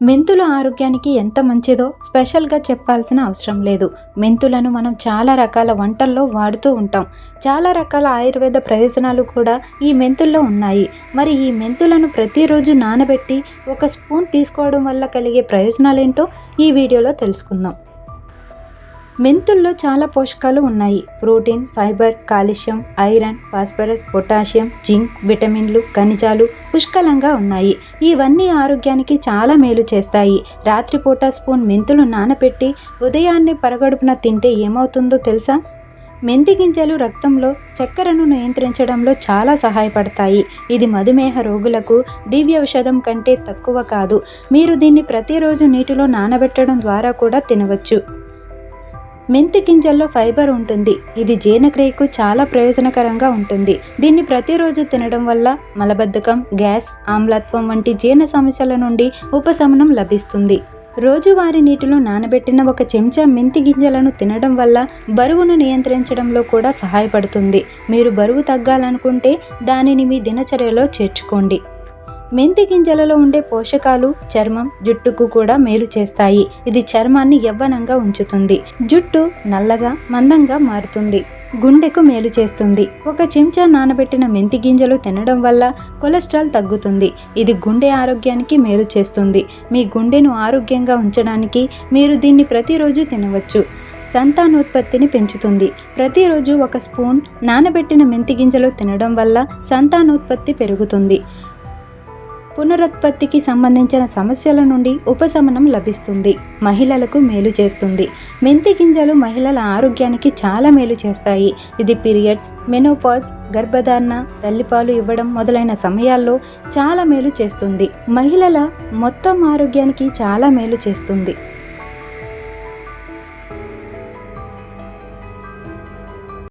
మెంతులు ఆరోగ్యానికి ఎంత మంచిదో స్పెషల్గా చెప్పాల్సిన అవసరం లేదు. మెంతులను మనం చాలా రకాల వంటల్లో వాడుతూ ఉంటాం. చాలా రకాల ఆయుర్వేద ప్రయోజనాలు కూడా ఈ మెంతుల్లో ఉన్నాయి. మరి ఈ మెంతులను ప్రతిరోజు నానబెట్టి ఒక స్పూన్ తీసుకోవడం వల్ల కలిగే ప్రయోజనాలు ఏంటో ఈ వీడియోలో తెలుసుకుందాం. మెంతుల్లో చాలా పోషకాలు ఉన్నాయి. Protein fibre calcium iron phosphorus potassium zinc విటమిన్లు ఖనిజాలు పుష్కలంగా ఉన్నాయి. ఇవన్నీ ఆరోగ్యానికి చాలా మేలు చేస్తాయి. రాత్రిపూట స్పూన్ మెంతులు నానబెట్టి ఉదయాన్నే పరగడుపున తింటే ఏమవుతుందో తెలుసా? మెంతి గింజలు రక్తంలో చక్కెరను నియంత్రించడంలో చాలా సహాయపడతాయి. ఇది మధుమేహ రోగులకు దివ్య ఔషధం కంటే తక్కువ కాదు. మీరు దీన్ని ప్రతిరోజు నీటిలో నానబెట్టడం ద్వారా కూడా తినవచ్చు. మెంతి గింజల్లో ఫైబర్ ఉంటుంది. ఇది జీర్ణక్రియకు చాలా ప్రయోజనకరంగా ఉంటుంది. దీన్ని ప్రతిరోజు తినడం వల్ల మలబద్ధకం గ్యాస్ ఆమ్లత్వం వంటి జీర్ణ సమస్యల నుండి ఉపశమనం లభిస్తుంది. రోజువారీ నీటిలో నానబెట్టిన ఒక చెంచా మెంతి గింజలను తినడం వల్ల బరువును నియంత్రించడంలో కూడా సహాయపడుతుంది. మీరు బరువు తగ్గాలనుకుంటే దానిని మీ దినచర్యలో చేర్చుకోండి. మెంతి గింజలలో ఉండే పోషకాలు చర్మం జుట్టుకు కూడా మేలు చేస్తాయి. ఇది చర్మాన్ని యవ్వనంగా ఉంచుతుంది. జుట్టు నల్లగా మందంగా మారుతుంది. గుండెకు మేలు చేస్తుంది. ఒక చెంచా నానబెట్టిన మెంతి గింజలు తినడం వల్ల కొలెస్ట్రాల్ తగ్గుతుంది. ఇది గుండె ఆరోగ్యానికి మేలు చేస్తుంది. మీ గుండెను ఆరోగ్యంగా ఉంచడానికి మీరు దీన్ని ప్రతిరోజు తినవచ్చు. సంతానోత్పత్తిని పెంచుతుంది. ప్రతిరోజు ఒక స్పూన్ నానబెట్టిన మెంతి గింజలు తినడం వల్ల సంతానోత్పత్తి పెరుగుతుంది. పునరుత్పత్తికి సంబంధించిన సమస్యల నుండి ఉపశమనం లభిస్తుంది. మహిళలకు మేలు చేస్తుంది. మెంతి గింజలు మహిళల ఆరోగ్యానికి చాలా మేలు చేస్తాయి. ఇది పీరియడ్స్ మెనోపాజ్ గర్భధారణ తల్లిపాలు ఇవ్వడం మొదలైన సమయాల్లో చాలా మేలు చేస్తుంది. మహిళల మొత్తం ఆరోగ్యానికి చాలా మేలు చేస్తుంది.